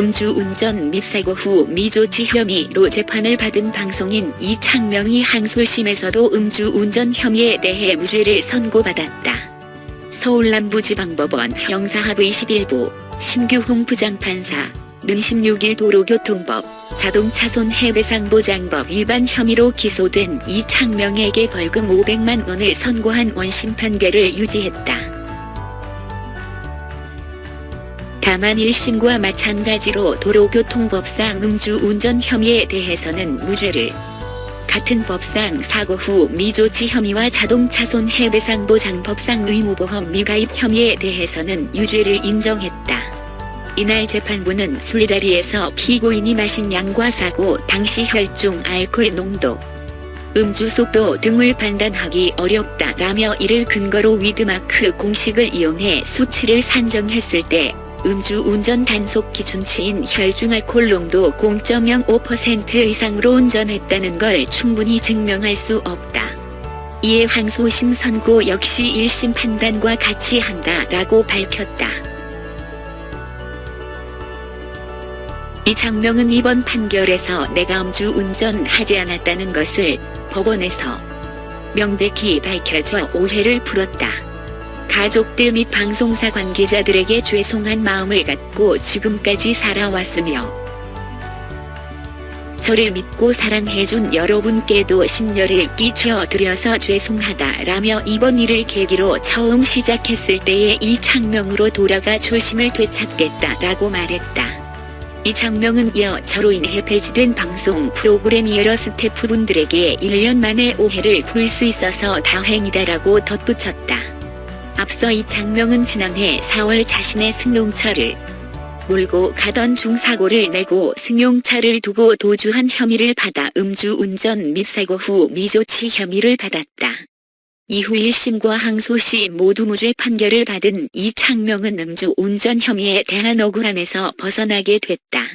음주운전 및 사고 후 미조치 혐의로 재판을 받은 방송인 이창명이 항소심에서도 음주운전 혐의에 대해 무죄를 선고받았다. 서울남부지방법원 형사합의 21부 심규홍 부장판사 는 16일 도로교통법 자동차 손 해배상보장법 위반 혐의로 기소된 이창명에게 벌금 500만 원을 선고한 원심 판결을 유지했다. 다만 1심과 마찬가지로 도로교통법상 음주운전 혐의에 대해서는 무죄를 같은 법상 사고 후 미조치 혐의와 자동차 손해배상 보장법상 의무보험 미가입 혐의에 대해서는 유죄를 인정했다. 이날 재판부는 술자리에서 피고인이 마신 양과 사고 당시 혈중 알코올 농도, 음주 속도 등을 판단하기 어렵다라며 이를 근거로 위드마크 공식을 이용해 수치를 산정했을 때 음주 운전 단속 기준치인 혈중 알코올 농도 0.05% 이상으로 운전했다는 걸 충분히 증명할 수 없다. 이에 항소심 선고 역시 1심 판단과 같이 한다 라고 밝혔다. 이창명은 이번 판결에서 내가 음주 운전하지 않았다는 것을 법원에서 명백히 밝혀줘 오해를 풀었다. 가족들 및 방송사 관계자들에게 죄송한 마음을 갖고 지금까지 살아왔으며 저를 믿고 사랑해준 여러분께도 심려를 끼쳐드려서 죄송하다라며 이번 일을 계기로 처음 시작했을 때의 이 창명으로 돌아가 초심을 되찾겠다라고 말했다. 이 장명은 이어 저로 인해 폐지된 방송 프로그램 여러 스태프분들에게 1년 만에 오해를 풀 수 있어서 다행이다라고 덧붙였다. 앞서 이 장명은 지난해 4월 자신의 승용차를 몰고 가던 중 사고를 내고 승용차를 두고 도주한 혐의를 받아 음주운전 및 사고 후 미조치 혐의를 받았다. 이후 1심과 항소 시 모두 무죄 판결을 받은 이 창명은 음주운전 혐의에 대한 억울함에서 벗어나게 됐다.